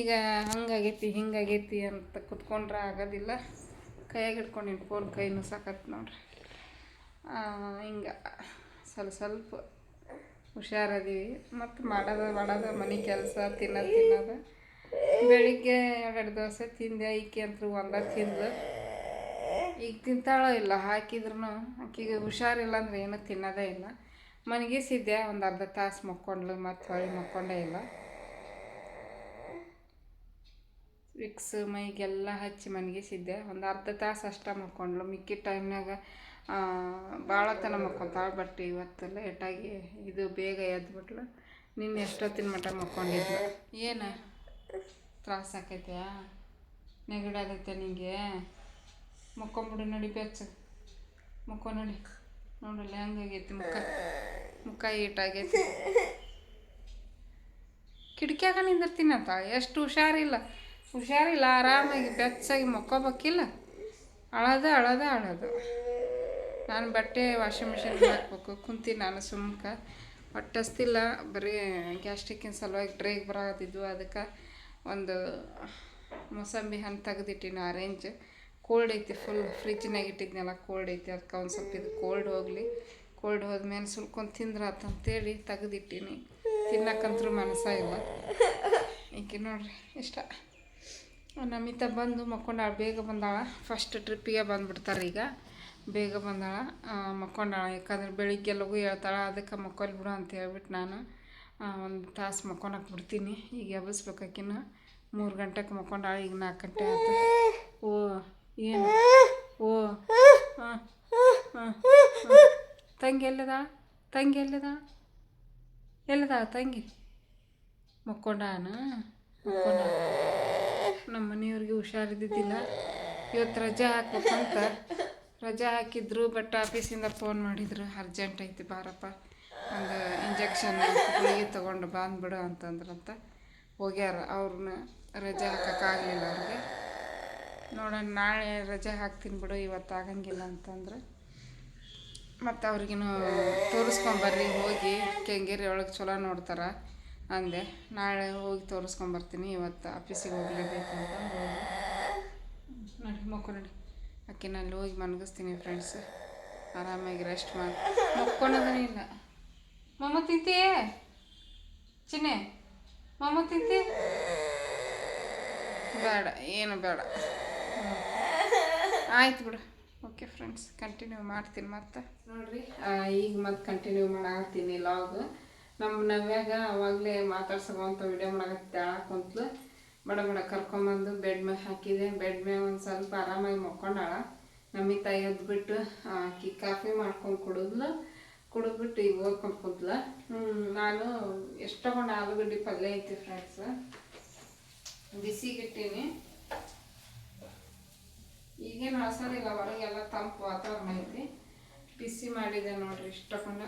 ಈಗ ಹಂಗಾಗೈತಿ, ಹಿಂಗಾಗೈತಿ ಅಂತ ಕುತ್ಕೊಂಡ್ರೆ ಆಗೋದಿಲ್ಲ. ಕೈಯಾಗ ಹಿಡ್ಕೊಂಡು ಇಟ್ಕೊಂಡು ಕೈನೂ ಸಾಕತ್ತೆ ನೋಡ್ರಿ. ಹಿಂಗೆ ಸ್ವಲ್ಪ ಸ್ವಲ್ಪ ಹುಷಾರದೀವಿ ಮತ್ತು ಮಾಡೋದು ಮಾಡೋದು, ಮನೆ ಕೆಲಸ, ತಿನ್ನೋದು ತಿನ್ನೋದು. ಬೆಳಿಗ್ಗೆ ಎರಡು ದೋಸೆ ತಿಂದೆ, ಈಕೆ ಅಂತೂ ಒಂದ ತಿಂದು ಈಗ ತಿಂತಾಳೋ ಇಲ್ಲ ಹಾಕಿದ್ರು ಆಕೆಗೆ ಹುಷಾರಿಲ್ಲ ಅಂದ್ರೆ ಏನು ತಿನ್ನೋದೇ ಇಲ್ಲ. ಮನಗಿಸಿದ್ದೆ ಒಂದು ಅರ್ಧ ತಾಸು ಮಕ್ಕೊಂಡ್ಲು ಮತ್ತು ಹೊಳ್ಳಿ ಮಕ್ಕೊಂಡೇ ಇಲ್ಲ. ವಿಕ್ಸ್ ಮೈಗೆಲ್ಲ ಹಚ್ಚಿ ಮನಗಿಸಿದ್ದೆ ಒಂದು ಅರ್ಧ ತಾಸು ಅಷ್ಟೇ ಮಕ್ಕೊಂಡ್ಲು ಮಿಕ್ಕಿ ಟೈಮ್ನಾಗ ಭಾಳ ತನ ಮಕ್ಕೊಂತಾಳೆ ಬಟ್ ಇವತ್ತು ಲೇಟಾಗಿ ಇದು ಬೇಗ ಎದ್ಬಿಟ್ಲು. ನಿನ್ನೆ ಎಷ್ಟೊತ್ತಿನ ಮಟ್ಟ ಮಕ್ಕೊಂಡಿದ್ಲು? ಏನು? ತ್ರಾಸ ಆಕೈತ್ಯಾ ನೆಗಡಿ ಆಗೈತೆ ನಿಂಗೆ. ಮುಕ್ಕೊಂಬಿಡು ನಡಿ ಬೆಚ್ಚ. ಮುಖ ನಡಿ. ನೋಡಲ್ಲ ಹೆಂಗಾಗೈತಿ ಮುಖ. ಮುಖ ಈಟಾಗೈತಿ ಕಿಟಕಿಯಾಗ ನಿಂದಿರ್ತೀನಂತ ಎಷ್ಟು ಹುಷಾರಿಲ್ಲ. ಹುಷಾರಿಲ್ಲ, ಆರಾಮಾಗಿ ಬೆಚ್ಚಾಗಿ ಮಕ್ಕೋಬೇಕಿಲ್ಲ. ಅಳದ ಅಳದ, ಅಳೋದು. ನಾನು ಬಟ್ಟೆ ವಾಷಿಂಗ್ ಮಿಷಿನ್ ಹಾಕ್ಬೇಕು. ಕುಂತೀನಿ ನಾನು ಸುಮ್ಕ. ಹೊಟ್ಟೆ ಹಸ್ತಿಲ್ಲ ಬರೀ ಗ್ಯಾಸ್ಟ್ರಿಕ್ಕಿನ ಸಲುವಾಗಿ ಡ್ರೈಗ್ ಬರಾಕತ್ತಿದ್ವು ಅದಕ್ಕೆ ಒಂದು ಮೂಸಂಬಿ ಹಣ್ಣು ತೆಗೆದಿಟ್ಟಿನ ಆರೆಂಜ್ ಕೋಲ್ಡ್ ಐತಿ ಫುಲ್ ಫ್ರಿಜ್ನಾಗ ಇಟ್ಟಿದ್ನೆಲ್ಲ ಕೋಲ್ಡ್ ಐತಿ. ಅದಕ್ಕೆ ಒಂದು ಸ್ವಲ್ಪ ಇದು ಕೋಲ್ಡ್ ಹೋಗಲಿ. ಕೋಲ್ಡ್ ಹೋದ್ಮೇಲೆ ಸುಲ್ಕೊಂಡು ತಿಂದ್ರೆ ಅಂತಂತೇಳಿ ತೆಗ್ದಿಟ್ಟೀನಿ. ತಿನ್ನಕ್ಕಂತರೂ ಮನಸ್ಸಾಗಿಲ್ಲ ಇಲ್ಲ. ಈಕೆ ನೋಡ್ರಿ, ಇಷ್ಟ. ನಮಿತ ಬಂದು ಮಕ್ಕೊಂಡಾಳ, ಬೇಗ ಬಂದಾಳ. ಫಸ್ಟ್ ಟ್ರಿಪ್ಪಿಗೆ ಬಂದುಬಿಡ್ತಾರೆ ಈಗ. ಬೇಗ ಬಂದಾಳ ಮಕ್ಕೊಂಡಾಳ. ಯಾಕಂದ್ರೆ ಬೆಳಿಗ್ಗೆ ಎಲ್ಲಗೂ ಹೇಳ್ತಾಳೆ, ಅದಕ್ಕೆ ಮಕ್ಕೊಲ್ ಬಿಡು ಅಂತ ಹೇಳ್ಬಿಟ್ಟು ನಾನು. ಒಂದು ತಾಸು ಮಕ್ಕೊಳಕ್ಕೆ ಬಿಡ್ತೀನಿ. ಈಗ ಎಬ್ಬಿಸ್ಬೇಕಾಕಿನ ಮೂರು ಗಂಟೆಗೆ ಮಕ್ಕೊಂಡಾಳ, ಈಗ ನಾಲ್ಕು ಗಂಟೆ ಆಯ್ತು. ಓ, ಏನು? ಓ ಹಾಂ ಹಾಂ ತಂಗಿ ಎಲ್ಲದ? ತಂಗಿ ಎಲ್ಲದ? ಎಲ್ಲದ ತಂಗಿ? ಮಕ್ಕೊಂಡಾನ? ಮಕ್ಕೊಂಡ ನಮ್ಮ ಮನೆಯವ್ರಿಗೆ ಹುಷಾರಿದ್ದಿದ್ದಿಲ್ಲ. ಇವತ್ತು ರಜೆ ಹಾಕ್ಬೇಕಂತ. ರಜೆ ಹಾಕಿದ್ರು, ಬಟ್ ಆಫೀಸಿಂದ ಫೋನ್ ಮಾಡಿದ್ರು. ಅರ್ಜೆಂಟ್ ಐತಿ ಬಾರಪ್ಪ. ಒಂದು ಇಂಜೆಕ್ಷನ್ ಗುಳಿಗೆ ತೊಗೊಂಡು ಬಂದ್ಬಿಡು ಅಂತಂದ್ರಂತ. ಹೋಗ್ಯಾರ, ಅವ್ರನ್ನ ರಜೆ ಹಾಕೋಕ್ಕಾಗಲಿಲ್ಲ ಅವ್ರಿಗೆ. ನೋಡೋಣ, ನಾಳೆ ರಜೆ ಹಾಕ್ತೀನಿ ಬಿಡು, ಇವತ್ತು ಆಗಂಗಿಲ್ಲ ಅಂತಂದ್ರೆ. ಮತ್ತು ಅವ್ರಿಗೂ ತೋರಿಸ್ಕೊಂಬರ್ರಿ ಹೋಗಿ ಕೆಂಗೇರಿ ಒಳಗೆ ಚಲೋ ನೋಡ್ತಾರೆ ಅಂದೆ. ನಾಳೆ ಹೋಗಿ ತೋರಿಸ್ಕೊಂಬರ್ತೀನಿ ಇವತ್ತು ಆಫೀಸಿಗೆ ಹೋಗಲೇಬೇಕು ಅಂತ ನೋಡಿ ನಡಿ, ಮಕ್ಕೊ ನಡಿ. ಆಕೆ ಅಲ್ಲಿ ಹೋಗಿ ಮನಗಿಸ್ತೀನಿ ಫ್ರೆಂಡ್ಸ್ ಆರಾಮಾಗಿ ರೆಸ್ಟ್ ಮಾಡಿ. ಮಕ್ಕೊಳೋದನೇ ಇಲ್ಲ. ಮಮ್ಮ ತಿಂತಿ? ಚಿನ್ನೆ? ಮಮ್ಮ ತಿಂತಿ? ಬೇಡ, ಏನು ಬೇಡ. ಆಯ್ತು ಬಿಡು. ಓಕೆ ಫ್ರೆಂಡ್ಸ್ ಕಂಟಿನ್ಯೂ ಮಾಡ್ತೀನಿ ಮತ್ತೆ. ನೋಡ್ರಿ ಈಗ ಮತ್ತೆ ಕಂಟಿನ್ಯೂ ಮಾಡಾಕತ್ತೀನಿ ಲಾಗ್ ನಮ್ಮ ನವ್ಯಾಗ ಅವಾಗಲೇ ಮಾತಾಡ್ಸೋಂಥ ವಿಡಿಯೋ ಮಾಡಕತ್ತೆ ಕುಂತ್ಲು. ಬಡ ಬಡ ಕರ್ಕೊಂಬಂದು ಬೆಡ್ ಮೇಲೆ ಹಾಕಿದೆ. ಬೆಡ್ ಮೇಲೆ ಒಂದು ಸ್ವಲ್ಪ ಆರಾಮಾಗಿ ಮಕ್ಕೊಂಡಾಳ. ನಮ್ಮಿತ ಎದ್ಬಿಟ್ಟು ಆಕಿ ಕಾಫಿ ಮಾಡ್ಕೊಂಡು ಕುಡಿದ್ಲು. ಕುಡಿದ್ಬಿಟ್ಟು ಈಗ ಓದ್ಕೊಂಡು ಹ್ಞೂ ನಾನು ಎಷ್ಟು ತಗೊಂಡು ಆಲೂಗಡ್ಡೆ ಪಲ್ಯ ಐತಿ ಫ್ರೆಂಡ್ಸ್ ಬಿಸಿಗಿಟ್ಟೀನಿ ಈಗೇನು ಹಸರಿಲ್ಲ ಹೊರಗೆಲ್ಲ ತಂಪು ವಾತಾವರಣ ಐತಿ. ಬಿಸಿ ಮಾಡಿದೆ ನೋಡ್ರಿ ಇಷ್ಟು ತಗೊಂಡ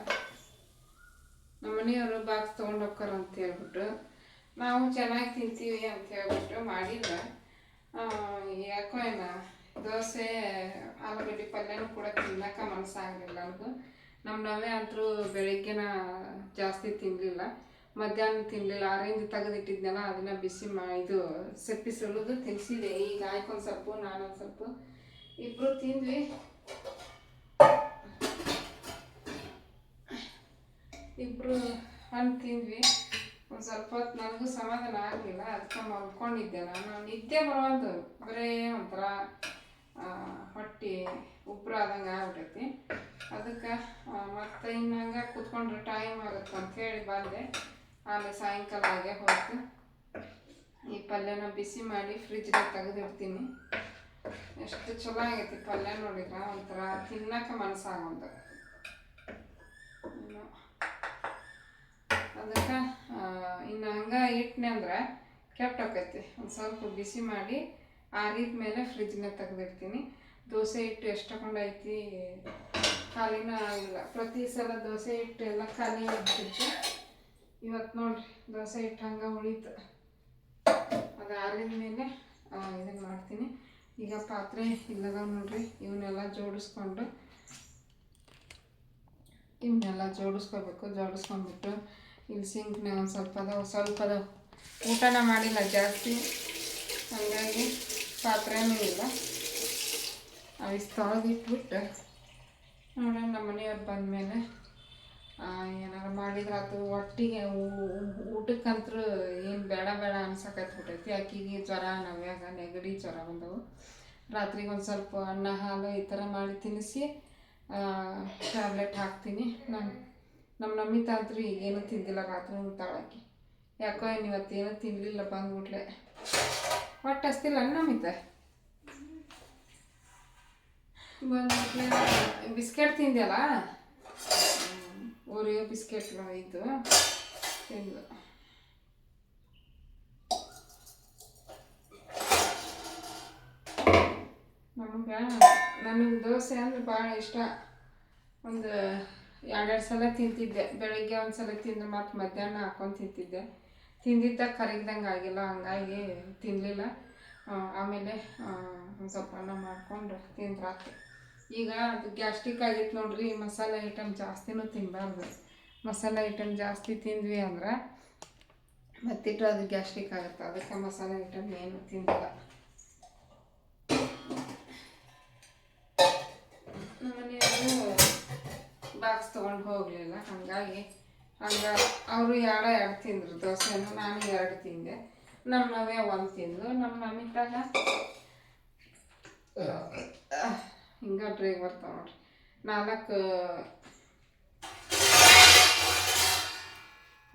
ನಮ್ಮ ಮನೆಯವರು ಬಾಕ್ಸ್ ತೊಗೊಂಡು ಹೋಗ್ತಾರ ಅಂತ ಹೇಳ್ಬಿಟ್ಟು, ನಾವು ಚೆನ್ನಾಗಿ ತಿಂತೀವಿ ಅಂತ ಹೇಳ್ಬಿಟ್ಟು ಮಾಡಿಲ್ಲ. ಯಾಕೋ ಏನ ದೋಸೆ, ಆಲೂಗಡ್ಡೆ ಪಲ್ಯನೂ ಕೂಡ ತಿನ್ನಕ್ಕೆ ಮನಸ್ಸಾಗಲಿಲ್ಲ ನನಗೂ ನಮ್ಮ ನವೆ ಅಂತರೂ ಬೆಳಿಗ್ಗೆನ ಜಾಸ್ತಿ ತಿನ್ನಲಿಲ್ಲ ಮಧ್ಯಾಹ್ನ ತಿನ್ನಲಿಲ್ಲ ಆರೆಂಜ್ ತೆಗೆದಿಟ್ಟಿದ್ನಲ್ಲ, ಅದನ್ನು ಬಿಸಿ ಮಾ, ಇದು ಸೆಪ್ಪಿ ಸುಲಿದು ತಿನ್ಸಿದೆ ಈಗ ಆಯ್ಕೊಂದು ಸ್ವಲ್ಪ ನಾನೊಂದು ಸ್ವಲ್ಪ ಇಬ್ಬರು ತಿಂದ್ವಿ. ಇಬ್ಬರು ಹಣ್ಣು ತಿಂದ್ವಿ. ಒಂದು ಸ್ವಲ್ಪ ಹೊತ್ತು ನನಗೂ ಸಮಾಧಾನ ಆಗಲಿಲ್ಲ. ಅದಕ್ಕೆ ಮಲ್ಕೊಂಡಿದ್ದೆ ನಾನು. ನಿದ್ದೆ ಬರೋದು ಬರೇ ಒಂಥರ ಹೊಟ್ಟೆ ಉಬ್ರಾದಂಗೆ ಆಗ್ಬಿಟ್ಟೈತಿ ಅದಕ್ಕೆ ಮತ್ತೆ ಇನ್ನು ಕುತ್ಕೊಂಡ್ರೆ ಟೈಮ್ ಆಗುತ್ತೆ ಹೇಳಿ ಬಂದೆ. ಆಮೇಲೆ ಸಾಯಂಕಾಲ ಆಗೇ ಹೋಯ್ತು. ಈ ಪಲ್ಯನ ಬಿಸಿ ಮಾಡಿ ಫ್ರಿಜ್ಗೆ ತೆಗೆದಿಡ್ತೀನಿ. ಎಷ್ಟು ಚಲೋ ಆಗೈತಿ ಪಲ್ಯ ನೋಡಿದ್ರೆ, ಒಂಥರ ತಿನ್ನಕ್ಕೆ ಮನಸ್ಸಾಗೊಂದು ಅದಕ್ಕೆ ಇನ್ನು ಹಂಗೆ ಇಟ್ನೆ ಅಂದ್ರೆ ಕೆಟ್ಟ ಹೋಕೈತಿ ಒಂದು ಸ್ವಲ್ಪ ಬಿಸಿ ಮಾಡಿ ಆರಿದ ಮೇಲೆ ಫ್ರಿಜ್ನ ತೆಗೆದಿಡ್ತೀನಿ. ದೋಸೆ ಹಿಟ್ಟು ಎಷ್ಟು ತಗೊಂಡೈತಿ ಖಾಲಿನ ಆಗಿಲ್ಲ ಪ್ರತಿ ಸಲ ದೋಸೆ ಹಿಟ್ಟು ಎಲ್ಲ ಖಾಲಿ ಆಗ್ತಿತ್ತು ಇವತ್ತು ನೋಡ್ರಿ, ದೋಸೆ ಹಿಟ್ಟು ಹಂಗೆ ಉಳಿತು. ಅದು ಆರಿದ ಮೇಲೆ ಇದನ್ನು ಮಾಡ್ತೀನಿ. ಈಗ ಪಾತ್ರೆ ಇಲ್ಲದ ನೋಡ್ರಿ ಇವನ್ನೆಲ್ಲ ಜೋಡಿಸ್ಕೊಂಡು ಇವನ್ನೆಲ್ಲ ಜೋಡಿಸ್ಕೋಬೇಕು, ಜೋಡಿಸ್ಕೊಂಡ್ಬಿಟ್ಟು ಇಲ್ಲಿ ಸಿಂಕ್ನ ಒಂದು ಸ್ವಲ್ಪ ಅದಾವ ಸ್ವಲ್ಪ ಅದಾವ ಊಟನ ಮಾಡಿಲ್ಲ, ಜಾಸ್ತಿ. ಹಾಗಾಗಿ ಪಾತ್ರೆನೂ ಇಲ್ಲ. ತೊಳೆದಿಟ್ಬಿಟ್ಟು ನೋಡೋಣ ನಮ್ಮ ಮನೆಯವ್ರು ಬಂದಮೇಲೆ ಏನಾರು ಮಾಡಿದ್ರೆ ಅದು ಒಟ್ಟಿಗೆ ಊಟಕ್ಕಂತೂ ಏನು ಬೇಡ ಬೇಡ ಅನ್ಸಕತ್ಬಿಟ್ಟೈತಿ. ಆಕಿಗೆ ಜ್ವರ, ನವ್ಯಾಗ ನೆಗಡಿ ಜ್ವರ ಬಂದವು. ರಾತ್ರಿಗೆ ಒಂದು ಸ್ವಲ್ಪ ಅನ್ನ, ಹಾಲು ಈ ಥರ ಮಾಡಿ ತಿನ್ನಿಸಿ ಟ್ಯಾಬ್ಲೆಟ್ ಹಾಕ್ತೀನಿ. ನಾನು ನಮ್ಮ ನಮ್ಮಿ ತಾತ್ರಿ ಈಗೇನು ತಿಂದಿಲ್ಲ ರಾತ್ರಿ ತಾಳಕ್ಕೆ ಯಾಕೋ ಏನು ಇವತ್ತೇನು ತಿನ್ನಲಿಲ್ಲ ಬಂದ್ಬಿಟ್ಲೆ. ಒಟ್ಟು ಹಸ್ತಿಲ್ಲ ಬಂದ್ಬಿಟ್ಲೆ ಬಿಸ್ಕೆಟ್ ತಿಂದ್ಯಲ್ಲ ಓರಿಯೋ ಬಿಸ್ಕೆಟ್ ಇದು ತಿಂದು ನಮಗೆ ನನಗೆ ದೋಸೆ ಅಂದ್ರೆ ಭಾಳ ಇಷ್ಟ ಒಂದು ಎರಡೆರಡು ಸಲ ತಿಂತಿದ್ದೆ ಬೆಳಗ್ಗೆ ಒಂದು ಸಲ ತಿಂದು ಮತ್ತು ಮಧ್ಯಾಹ್ನ ಹಾಕೊಂಡು ತಿಂತಿದ್ದೆ ತಿಂದಿದ್ದ ಕರಗ್ದಂಗೆ ಆಗಿಲ್ಲ ಹಂಗಾಗಿ ತಿನ್ನಲಿಲ್ಲ ಆಮೇಲೆ ಒಂದು ಸ್ವಲ್ಪ ಅನ್ನ ಮಾಡಿಕೊಂಡು ತಿಂದ್ರಾತು ಈಗ ಅದು ಗ್ಯಾಸ್ಟ್ರಿಕ್ ಆಗಿತ್ತು ನೋಡ್ರಿ ಮಸಾಲೆ ಐಟಮ್ ಜಾಸ್ತಿನೂ ತಿನ್ನಬಾರ್ದು ಮಸಾಲೆ ಐಟಮ್ ಜಾಸ್ತಿ ತಿಂದ್ವಿ ಅಂದ್ರೆ ಮತ್ತಿಟ್ಟು ಅದು ಗ್ಯಾಸ್ಟ್ರಿಕ್ ಆಗುತ್ತೆ. ಅದಕ್ಕೆ ಮಸಾಲೆ ಐಟಮ್ ಏನು ತಿಂದಿಲ್ಲ. ನಮ್ಮನೆಯವರು ಬಾಕ್ಸ್ ತೊಗೊಂಡು ಹೋಗಲಿಲ್ಲ. ಹಾಗಾಗಿ ಹಂಗ ಅವರು ಎರಡು ಎರಡು ತಿಂದರು. ದೋಸೆನೂ ನಾನು ಎರಡು ತಿಂದೆ. ನಮ್ಮ ಮನೆ ಒಂದು ತಿಂದು ನಮ್ಮ ನಮಿತಾಗ ಹಿಂಗೆ ಟ್ರೈ ಬರ್ತಾವೆ ನೋಡ್ರಿ. ನಾಲ್ಕು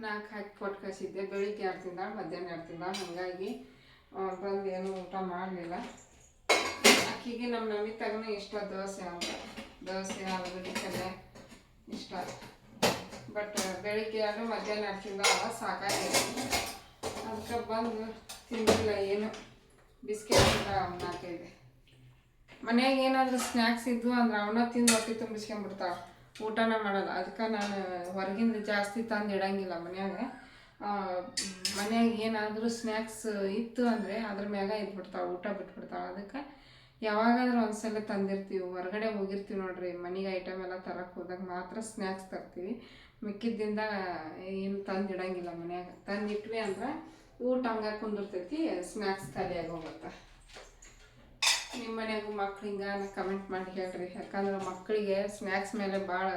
ನಾಲ್ಕು ಹಾಕಿ ಕೊಟ್ಟು ಕಳಿಸಿದ್ದೆ. ಬೆಳಿಗ್ಗೆ ಎರಡು ತಿಂದಾಳು ಮಧ್ಯಾಹ್ನ ಎರಡು ತಿಂದಾಳು ಹಾಗಾಗಿ ಬಂದು ಏನು ಊಟ ಮಾಡಲಿಲ್ಲ. ಅಕ್ಕಿಗೆ ನಮ್ಮ ನಮಿತಾಗನೂ ಇಷ್ಟ ದೋಸೆ ಅಂತ ದೋಸೆ, ಆಲೂಗಡ್ಡೆ, ಪಲ್ಯ ಇಷ್ಟ. ಬಟ್ ಬೆಳಿಗ್ಗೆ ಎರಡು ಮಧ್ಯಾಹ್ನ ಎರಡು ತಿಂದಾಳ ಸಾಕಾಗಿದೆ ಅದಕ್ಕೆ ಬಂದು ತಿಂದಿಲ್ಲ ಏನು. ಬಿಸ್ಕೆಟ್ ನಾಲ್ಕೈದೆ. ಮನ್ಯಾಗ ಏನಾದರೂ ಸ್ನ್ಯಾಕ್ಸ್ ಇದ್ವು ಅಂದ್ರೆ ಅವನ್ನ ತಿಂದು ಹೊಟ್ಟೆ ತುಂಬಿಸ್ಕೊಂಡ್ಬಿಡ್ತಾವೆ ಊಟನ ಮಾಡಲ್ಲ. ಅದಕ್ಕೆ ನಾನು ಹೊರಗಿಂದ ಜಾಸ್ತಿ ತಂದು ಇಡಂಗಿಲ್ಲ ಮನ್ಯಾಗ. ಮನ್ಯಾಗ ಏನಾದರೂ ಸ್ನ್ಯಾಕ್ಸ್ ಇತ್ತು ಅಂದರೆ ಅದ್ರ ಮ್ಯಾಗ ಇದ್ಬಿಡ್ತಾವೆ, ಊಟ ಬಿಟ್ಬಿಡ್ತಾವೆ. ಅದಕ್ಕೆ ಯಾವಾಗಾದ್ರೂ ಒಂದ್ಸಲ ತಂದಿರ್ತೀವಿ. ಹೊರಗಡೆ ಹೋಗಿರ್ತೀವಿ ನೋಡ್ರಿ. ಮನೆಗೆ ಐಟಮ್ ಎಲ್ಲ ತರಕ್ಕೆ ಹೋದಾಗ ಮಾತ್ರ ಸ್ನ್ಯಾಕ್ಸ್ ತರ್ತೀವಿ. ಮಿಕ್ಕಿದ್ದಿಂದ ಏನು ತಂದು ಇಡಂಗಿಲ್ಲ ಮನ್ಯಾಗ. ತಂದಿಟ್ವಿ ಅಂದ್ರೆ ಊಟ ಹಂಗೆ ಕುಂದಿರ್ತೈತಿ ಸ್ನ್ಯಾಕ್ಸ್ ಖಾಲಿಯಾಗಿ ಹೋಗುತ್ತೆ. ನಿಮ್ಮ ಮನೆಯಾಗೂ ಮಕ್ಳು ಹಿಂಗೆ ಕಮೆಂಟ್ ಮಾಡಿ ಹೇಳ್ರಿ. ಯಾಕಂದ್ರೆ ಮಕ್ಕಳಿಗೆ ಸ್ನ್ಯಾಕ್ಸ್ ಮೇಲೆ ಭಾಳ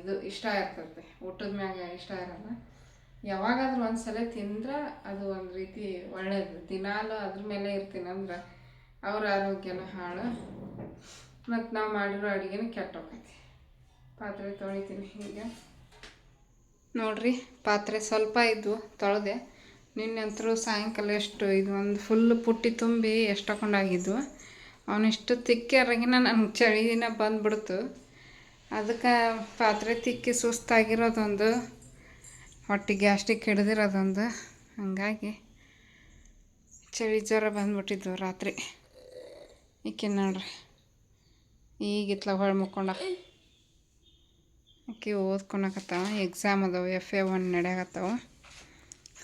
ಇದು ಇಷ್ಟ ಇರ್ತೈತೆ. ಊಟದ ಮ್ಯಾಗ ಇಷ್ಟ ಇರಲ್ಲ. ಯಾವಾಗಾದ್ರೂ ಒಂದು ಸಲ ತಿಂದ್ರೆ ಅದು ಒಂದು ರೀತಿ ಒಳ್ಳೇದು. ದಿನಾಲು ಅದ್ರ ಮೇಲೆ ಇರ್ತೀನಿ ಅಂದ್ರೆ ಅವ್ರ ಆರೋಗ್ಯನ ಹಾಳು. ಮತ್ತು ನಾವು ಮಾಡಿರೋ ಅಡುಗೆನ ಕೆಟ್ಟೋಗೈತಿ. ಪಾತ್ರೆ ತೊಳಿತೀನಿ ಹೀಗೆ. ನೋಡಿರಿ, ಪಾತ್ರೆ ಸ್ವಲ್ಪ ಇದ್ವು ತೊಳೆದೆ. ನಿನ್ನೆಂತರೂ ಸಾಯಂಕಾಲ ಎಷ್ಟು, ಇದು ಒಂದು ಫುಲ್ ಪುಟ್ಟಿ ತುಂಬಿ ಎಷ್ಟು ಹಾಕೊಂಡಾಗಿದ್ವು ಅವನಿಷ್ಟು ತಿಕ್ಕಿರಂಗಿನ ನನಗೆ ಚಳಿ ದಿನ ಬಂದ್ಬಿಡ್ತು. ಅದಕ್ಕೆ ಪಾತ್ರೆ ತಿಕ್ಕಿ ಸುಸ್ತಾಗಿರೋದೊಂದು, ಹೊಟ್ಟೆ ಗ್ಯಾಸ್ಟಿಕ್ ಹಿಡ್ದಿರೋದೊಂದು, ಹಾಗಾಗಿ ಚಳಿ ಜ್ವರ ಬಂದ್ಬಿಟ್ಟಿದ್ವು ರಾತ್ರಿ. ಈಕೆ ನೋಡ್ರಿ, ಈಗಿತ್ಲ ಹೊಳ್ ಮುಕ್ಕೊಂಡ. ಆಕೆ ಓದ್ಕೊಳಕತ್ತಾವ ಎಕ್ಸಾಮ್ ಅದಾವೆ ಎಫ್ ಎ ಒನ್ ನಡೆಯಕತ್ತಾವ.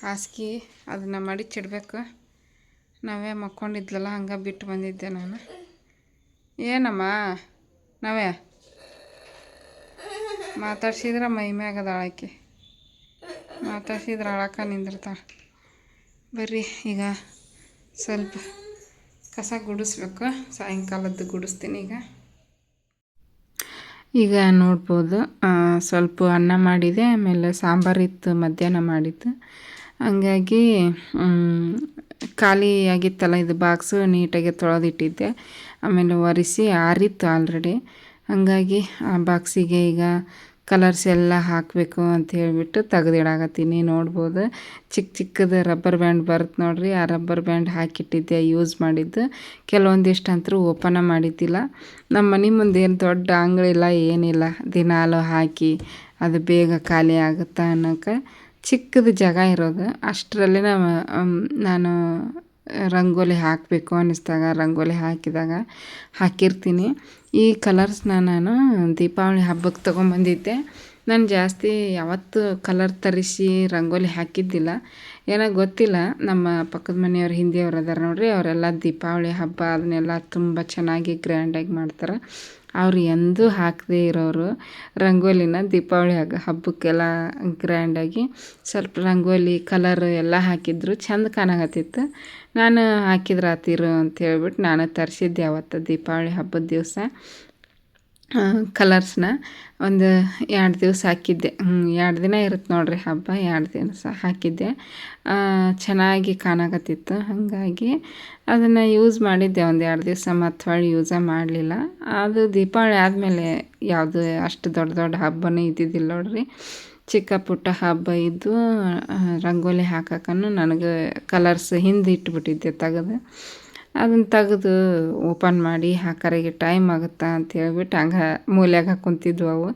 ಹಾಸಿಗೆ ಅದನ್ನು ಮಡಿಚಿಡ್ಬೇಕು ನಾವೇ ಮಕ್ಕೊಂಡಿದ್ಲಲ್ಲ, ಹಂಗೆ ಬಿಟ್ಟು ಬಂದಿದ್ದೆ ನಾನು. ಏನಮ್ಮ? ನಾವೇ? ಮಾತಾಡ್ಸಿದ್ರೆ ಮೈ ಮ್ಯಾಗ ಆಳಕ್ಕೆ. ಮಾತಾಡ್ಸಿದ್ರೆ ಅಳಕ ನಿಂದಿರ್ತಾಳೆ. ಬರ್ರಿ, ಈಗ ಸ್ವಲ್ಪ ಕಸ ಗುಡಿಸ್ಬೇಕು. ಸಾಯಂಕಾಲದ್ದು ಗುಡಿಸ್ತೀನಿ ಈಗ. ಈಗ ನೋಡ್ಬೋದು ಸ್ವಲ್ಪ ಅನ್ನ ಮಾಡಿದೆ, ಆಮೇಲೆ ಸಾಂಬಾರಿತ್ತು ಮಧ್ಯಾಹ್ನ ಮಾಡಿದ್ದು. ಹಂಗಾಗಿ ಖಾಲಿ ಆಗಿತ್ತಲ್ಲ ಇದು ಬಾಕ್ಸು ನೀಟಾಗಿ ತೊಳೆದಿಟ್ಟಿದ್ದೆ. ಆಮೇಲೆ ಒರೆಸಿ ಆರಿತ್ತು ಆಲ್ರೆಡಿ ಹಂಗಾಗಿ ಆ ಬಾಕ್ಸಿಗೆ ಈಗ ಕಲರ್ಸ್ ಎಲ್ಲ ಹಾಕಬೇಕು ಅಂತ ಹೇಳಿಬಿಟ್ಟು ತೆಗೆದಿಡಾಗತ್ತೀನಿ ನೋಡ್ಬೋದು, ಚಿಕ್ಕ ಚಿಕ್ಕದು ರಬ್ಬರ್ ಬ್ಯಾಂಡ್ ಬರುತ್ತೆ ನೋಡಿರಿ. ಆ ರಬ್ಬರ್ ಬ್ಯಾಂಡ್ ಹಾಕಿಟ್ಟಿದ್ದೆ ಯೂಸ್ ಮಾಡಿದ್ದು. ಕೆಲವೊಂದಿಷ್ಟು ಅಂತರೂ ಓಪನ ಮಾಡಿದ್ದಿಲ್ಲ. ನಮ್ಮ ಮನೆ ಮುಂದೆ ಏನು ದೊಡ್ಡ ಅಂಗಳಿಲ್ಲ ಏನಿಲ್ಲ. ದಿನಾಲು ಹಾಕಿ ಅದು ಬೇಗ ಖಾಲಿ ಆಗುತ್ತಾ ಅನ್ನೋಕೆ ಚಿಕ್ಕದು ಜಾಗ ಇರೋದು. ಅಷ್ಟರಲ್ಲಿ ನಾವು ನಾನು ರಂಗೋಲಿ ಹಾಕಬೇಕು ಅನ್ನಿಸ್ದಾಗ ರಂಗೋಲಿ ಹಾಕಿದಾಗ ಹಾಕಿರ್ತೀನಿ. ಈ ಕಲರ್ಸ್ನ ನಾನು ದೀಪಾವಳಿ ಹಬ್ಬಕ್ಕೆ ತೊಗೊಂಬಂದಿದ್ದೆ. ನಾನು ಜಾಸ್ತಿ ಯಾವತ್ತು ಕಲರ್ ತರಿಸಿ ರಂಗೋಲಿ ಹಾಕಿದ್ದಿಲ್ಲ. ಏನೋ ಗೊತ್ತಿಲ್ಲ, ನಮ್ಮ ಪಕ್ಕದ ಮನೆಯವ್ರು ಹಿಂದಿಯವ್ರು ಅದಾರ ನೋಡಿರಿ, ಅವರೆಲ್ಲ ದೀಪಾವಳಿ ಹಬ್ಬ ಅದನ್ನೆಲ್ಲ ತುಂಬ ಚೆನ್ನಾಗಿ ಗ್ರ್ಯಾಂಡಾಗಿ ಮಾಡ್ತಾರೆ. ಅವ್ರು ಎಂದೂ ಹಾಕದೇ ಇರೋರು. ರಂಗೋಲಿನ ದೀಪಾವಳಿ ಹಬ್ಬಕ್ಕೆಲ್ಲ ಗ್ರ್ಯಾಂಡಾಗಿ ಸ್ವಲ್ಪ ರಂಗೋಲಿ ಕಲರ್ ಎಲ್ಲ ಹಾಕಿದ್ರು. ಚೆಂದ ಕಾಣಕತ್ತಿತ್ತು. ನಾನು ಹಾಕಿದ್ರೆ ಆತಿರು ಅಂತ ಹೇಳ್ಬಿಟ್ಟು ನಾನು ತರಿಸಿದ್ದೆ ಅವತ್ತು ದೀಪಾವಳಿ ಹಬ್ಬದ ದಿವಸ. ಕಲರ್ಸ್ನ ಒಂದು ಎರಡು ದಿವಸ ಹಾಕಿದ್ದೆ. ಎರಡು ದಿನ ಇರುತ್ತೆ ನೋಡಿರಿ ಹಬ್ಬ, ಎರಡು ದಿವಸ ಹಾಕಿದ್ದೆ. ಚೆನ್ನಾಗಿ ಕಾಣಕತ್ತಿತ್ತು. ಹಾಗಾಗಿ ಅದನ್ನು ಯೂಸ್ ಮಾಡಿದ್ದೆ ಒಂದು ಎರಡು ದಿವಸ, ಮತ್ತು ಹೊಳ್ಳಿ ಯೂಸೇ ಮಾಡಲಿಲ್ಲ. ಅದು ದೀಪಾವಳಿ ಆದಮೇಲೆ ಯಾವುದು ಅಷ್ಟು ದೊಡ್ಡ ದೊಡ್ಡ ಹಬ್ಬನೇ ಇದ್ದಿದ್ದಿಲ್ಲ ನೋಡ್ರಿ. ಚಿಕ್ಕ ಪುಟ್ಟ ಹಬ್ಬ ಇದ್ದು ರಂಗೋಲಿ ಹಾಕಕ್ಕೂ ನನಗೆ ಕಲರ್ಸ್ ಹಿಂದೆ ಇಟ್ಬಿಟ್ಟಿದ್ದೆ ತೆಗೆದು. ಅದನ್ನು ತೆಗೆದು ಓಪನ್ ಮಾಡಿ ಹಾಕರಿಗೆ ಟೈಮ್ ಆಗುತ್ತಾ ಅಂತ ಹೇಳ್ಬಿಟ್ಟು ಹಂಗೆ ಮೂಲ್ಯಾಗ ಕುಂತಿದ್ವು ಅವು.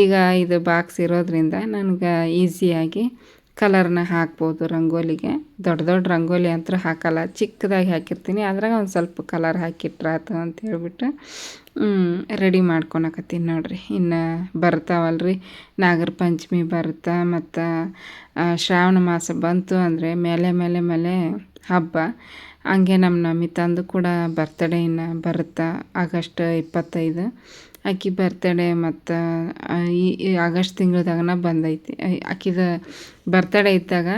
ಈಗ ಇದು ಬಾಕ್ಸ್ ಇರೋದ್ರಿಂದ ನನಗೆ ಈಸಿಯಾಗಿ ಕಲರ್ನ ಹಾಕ್ಬೋದು ರಂಗೋಲಿಗೆ. ದೊಡ್ಡ ದೊಡ್ಡ ರಂಗೋಲಿ ಅಂತೂ ಹಾಕಲ್ಲ. ಚಿಕ್ಕದಾಗಿ ಹಾಕಿರ್ತೀನಿ. ಅದ್ರಾಗ ಒಂದು ಸ್ವಲ್ಪ ಕಲರ್ ಹಾಕಿಟ್ರಾತು ಅಂತ ಹೇಳ್ಬಿಟ್ಟು ರೆಡಿ ಮಾಡ್ಕೊಳಕತ್ತೀನಿ ನೋಡಿರಿ. ಇನ್ನು ಬರ್ತಾವಲ್ರಿ. ನಾಗರ ಪಂಚಮಿ ಬರುತ್ತಾ ಮತ್ತು ಶ್ರಾವಣ ಮಾಸ ಬಂತು ಅಂದರೆ ಮೇಲೆ ಮೇಲೆ ಮೇಲೆ ಹಬ್ಬ. ಹಂಗೆ ನಮ್ಮ ನಮಿತಾಂದು ಕೂಡ ಬರ್ತಡೇ ಇನ್ನು ಬರುತ್ತೆ ಆಗಸ್ಟ್ ಇಪ್ಪತ್ತೈದು. ಆಕೆ ಬರ್ತಡೇ ಮತ್ತು ಈ ಆಗಸ್ಟ್ ತಿಂಗಳದಾಗನ ಬಂದೈತಿ. ಆಕಿದ ಬರ್ತಡೇ ಇದ್ದಾಗ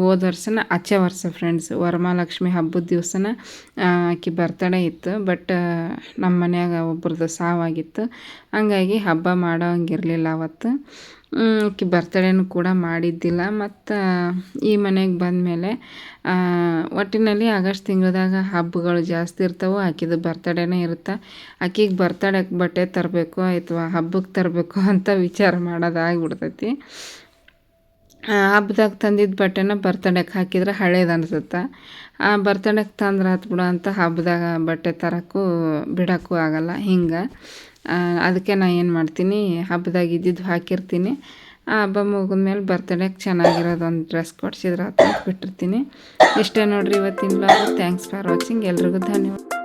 ಹೋದ ವರ್ಷನ, ಆಚೆ ವರ್ಷ ಫ್ರೆಂಡ್ಸ್ ವರಮಹಾಲಕ್ಷ್ಮಿ ಹಬ್ಬದ ದಿವಸನ ಆಕೆ ಬರ್ತಡೇ ಇತ್ತು. ಬಟ್ ನಮ್ಮ ಮನ್ಯಾಗ ಒಬ್ರದ್ದು ಸಾವಾಗಿತ್ತು ಹಂಗಾಗಿ ಹಬ್ಬ ಮಾಡೋ ಹಂಗಿರಲಿಲ್ಲ ಅವತ್ತು. ಆಕೆ ಬರ್ತಡೇನೂ ಕೂಡ ಮಾಡಿದ್ದಿಲ್ಲ. ಮತ್ತು, ಈ ಮನೆಗೆ ಬಂದಮೇಲೆ ಒಟ್ಟಿನಲ್ಲಿ ಆಗಸ್ಟ್ ತಿಂಗಳದಾಗ ಹಬ್ಬಗಳು ಜಾಸ್ತಿ ಇರ್ತವೆ. ಆಕಿದು ಬರ್ತಡೇನೇ ಇರುತ್ತೆ. ಆಕಿಗೆ ಬರ್ತಡೇಗೆ ಬಟ್ಟೆ ತರಬೇಕು ಅಥವಾ ಹಬ್ಬಕ್ಕೆ ತರಬೇಕು ಅಂತ ವಿಚಾರ ಮಾಡೋದಾಗ್ಬಿಡ್ತೈತಿ. ಹಬ್ಬದಾಗ ತಂದಿದ್ದ ಬಟ್ಟೆನ ಬರ್ತಡೇಗೆ ಹಾಕಿದ್ರೆ ಹಳೇದು ಅನ್ಸುತ್ತೆ. ಆ, ಬರ್ತಡೇಗೆ ತಂದ್ರೆ ಆತು ಬಿಡು ಅಂತ ಹಬ್ಬದಾಗ ಬಟ್ಟೆ ತರೋಕ್ಕೂ, ಬಿಡೋಕ್ಕೂ ಆಗಲ್ಲ. ಹಿಂಗೆ. ಅದಕ್ಕೆ ನಾನು ಏನು ಮಾಡ್ತೀನಿ, ಹಬ್ಬದಾಗ ಇದ್ದಿದ್ದು ಹಾಕಿರ್ತೀನಿ. ಆ ಹಬ್ಬ ಮುಗಿದ್ಮೇಲೆ ಬರ್ತಡೇಗೆ ಚೆನ್ನಾಗಿರೋದು ಒಂದು ಡ್ರೆಸ್ ಕೊಡ್ಸಿದ್ರೆ ಅಂತ ಬಿಟ್ಟಿರ್ತೀನಿ. ಇಷ್ಟೇ ನೋಡಿರಿ ಇವತ್ತಿನ ಬ್ಲಾಗ್ ಥ್ಯಾಂಕ್ಸ್ ಫಾರ್ ವಾಚಿಂಗ್ ಎಲ್ರಿಗೂ ಧನ್ಯವಾದ.